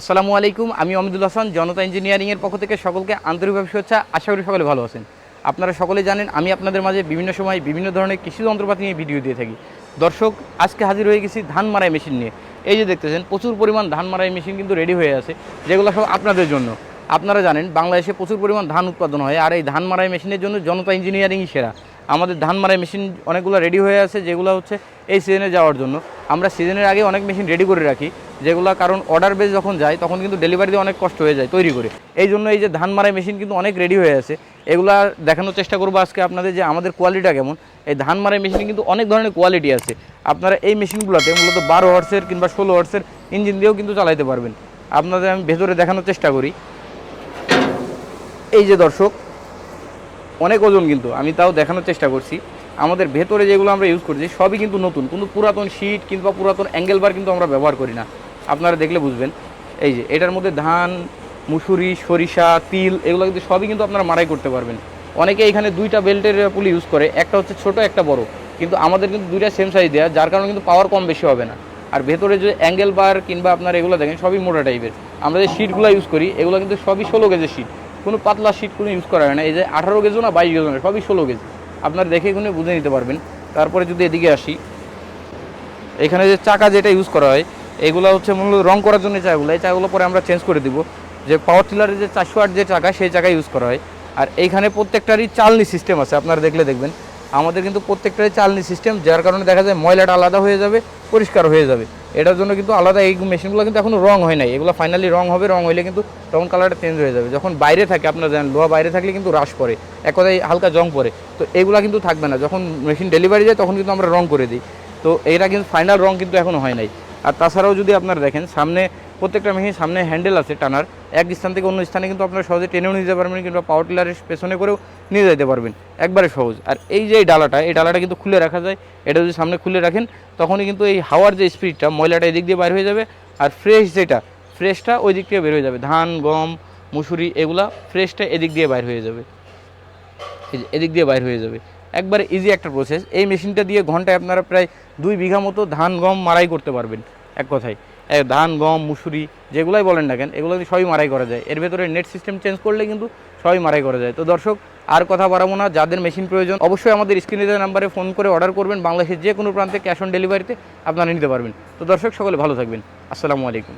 আসসালামু আলাইকুম, আমি অমিদুল হাসান, জনতা ইঞ্জিনিয়ারিংয়ের পক্ষ থেকে সকলকে আন্তরিকভাবে শুভেচ্ছা। আশা করি সকলে ভালো আছেন। আপনারা সকলে জানেন, আমি আপনাদের মাঝে বিভিন্ন সময় বিভিন্ন ধরনের কৃষি যন্ত্রপাতি নিয়ে ভিডিও দিয়ে থাকি। দর্শক, আজকে হাজির হয়ে গেছি ধান মারাই মেশিন নিয়ে। এই যে দেখতেছেন, প্রচুর পরিমাণ ধান মারাই মেশিন কিন্তু রেডি হয়ে আছে, যেগুলো সব আপনাদের জন্য। আপনারা জানেন, বাংলাদেশে প্রচুর পরিমাণ ধান উৎপাদন হয়, আর এই ধান মারাই মেশিনের জন্য জনতা ইঞ্জিনিয়ারিংই সেরা। আমাদের ধান মারাই মেশিন অনেকগুলো রেডি হয়ে আছে, যেগুলো হচ্ছে এই সিজনে যাওয়ার জন্য। আমরা সিজনের আগে অনেক মেশিন রেডি করে রাখি। যেগুলো কারণ অর্ডার বেস যখন যায়, তখন কিন্তু ডেলিভারিতে অনেক কষ্ট হয়ে যায় তৈরি করে। এই জন্য এই যে ধান মারাই মেশিন কিন্তু অনেক রেডি হয়ে আছে। এগুলা দেখানোর চেষ্টা করব আজকে আপনাদের যে আমাদের কোয়ালিটিটা কেমন। এই ধান মারাই মেশিনে কিন্তু অনেক ধরনের কোয়ালিটি আছে। আপনারা এই মেশিনগুলোতে মূলত বারো হর্সের কিংবা ষোলো হর্সের ইঞ্জিন দিয়েও কিন্তু চালাতে পারবেন। আপনাদের আমি ভেতরে দেখানোর চেষ্টা করি। এই যে দর্শক, অনেক ওজন কিন্তু, আমি তাও দেখানোর চেষ্টা করছি। আমাদের ভেতরে যেগুলো আমরা ইউজ করছি, সবই কিন্তু নতুন। কিন্তু পুরাতন শীট কিংবা পুরাতন অ্যাঙ্গেল বার কিন্তু আমরা ব্যবহার করি না। আপনারা দেখলে বুঝবেন। এই যে, এটার মধ্যে ধান, মুসুরি, সরিষা, তিল, এগুলো কিন্তু সবই কিন্তু আপনারা মারাই করতে পারবেন। অনেকে এখানে দুইটা বেল্টের পুলি ইউজ করে, একটা হচ্ছে ছোট, একটা বড়। কিন্তু আমাদের কিন্তু দুইটা সেম সাইজ দেওয়া যার কারণে কিন্তু পাওয়ার কম বেশি হবে না। আর ভেতরে যে অ্যাঙ্গেল বার কিংবা আপনার এগুলো দেখেন, সবই মোটা টাইপের। আমরা যে শিটগুলো ইউজ করি, এগুলো কিন্তু সবই ষোলো কেজি শিট কোনো পাতলা শিট কোনো ইউজ করা হয় না। এই যে আঠারো কেজি না, বাইশ কেজি না, সবই ষোলো কেজি আপনার দেখে কোনো বুঝে নিতে পারবেন। তারপরে যদি এদিকে আসি, এখানে যে চাকা যেটা ইউজ করা হয় এগুলো হচ্ছে মূলত রং করার জন্য চাকাগুলো এই চাকাগুলো পরে আমরা চেঞ্জ করে দিব। যে পাওয়ার টিলারের যে চারশো আট যে চাকা, সেই চাকা ইউজ করা হয়। আর এইখানে প্রত্যেকটারই চালনি সিস্টেম আছে, আপনারা দেখলে দেখবেন। আমাদের কিন্তু প্রত্যেকটারই চালনি সিস্টেম যার কারণে দেখা যায় ময়লাটা আলাদা হয়ে যাবে, পরিষ্কার হয়ে যাবে। এটার জন্য কিন্তু আলাদা এই মেশিনগুলো কিন্তু এখনও রং হয় নাই। এগুলো ফাইনালি রং হবে, রং হইলে কিন্তু তখন কালারটা চেঞ্জ হয়ে যাবে। যখন বাইরে থাকে, আপনারা জানেন, লোহা বাইরে থাকলে কিন্তু রাশ পড়ে। এক কথায় হালকা জং পড়ে। তো এগুলা কিন্তু থাকবে না। যখন মেশিন ডেলিভারি যায়, তখন কিন্তু আমরা রং করে দিই। তো এইটা কিন্তু ফাইনাল রং কিন্তু এখনও হয় নাই। আর তাছাড়াও যদি আপনারা দেখেন, সামনে প্রত্যেকটা মেশিন সামনে হ্যান্ডেল আছে টানার। এক স্থান থেকে অন্য স্থানে কিন্তু আপনারা সহজে টেনেও নিয়ে যেতে পারবেন, কিংবা পাওয়ার টিলারের পেছনে করেও নিয়ে যেতে পারবেন। একবারে সহজ। আর এই যে ডালাটা, এই ডালাটা কিন্তু খুলে রাখা যায়। এটা যদি সামনে খুলে রাখেন, তখনই কিন্তু এই হাওয়ার যে স্পিডটা, ময়লাটা এদিক দিয়ে বাইর হয়ে যাবে। আর ফ্রেশ যেটা, ফ্রেশটা ওই দিক থেকে বের হয়ে যাবে। ধান, গম, মুসুরি, এগুলা ফ্রেশটা এদিক দিয়ে বাইর হয়ে যাবে। এদিক দিয়ে বাইর হয়ে যাবে। একবারে ইজি একটা প্রসেস এই মেশিনটা দিয়ে ঘন্টায় আপনারা প্রায় দুই বিঘা মতো ধান, গম মারাই করতে পারবেন। এক কথায়। ধান, গম, মুসুরি যেগুলাই বলেন না কেন, এগুলো সবই মারাই করা যায়। এর ভেতরে নেট সিস্টেম চেঞ্জ করলে কিন্তু সবই মারাই করা যায়। তো দর্শক, আর কথা বাড়াবো না, যাদের মেশিন প্রয়োজন, অবশ্যই আমাদের স্ক্রিনে দেওয়া নাম্বারে ফোন করে অর্ডার করবেন। বাংলাদেশের যে কোনো প্রান্তে ক্যাশ অন ডেলিভারিতে আপনারা নিতে পারবেন। তো দর্শক, সকলে ভালো থাকবেন। আসসালামু আলাইকুম।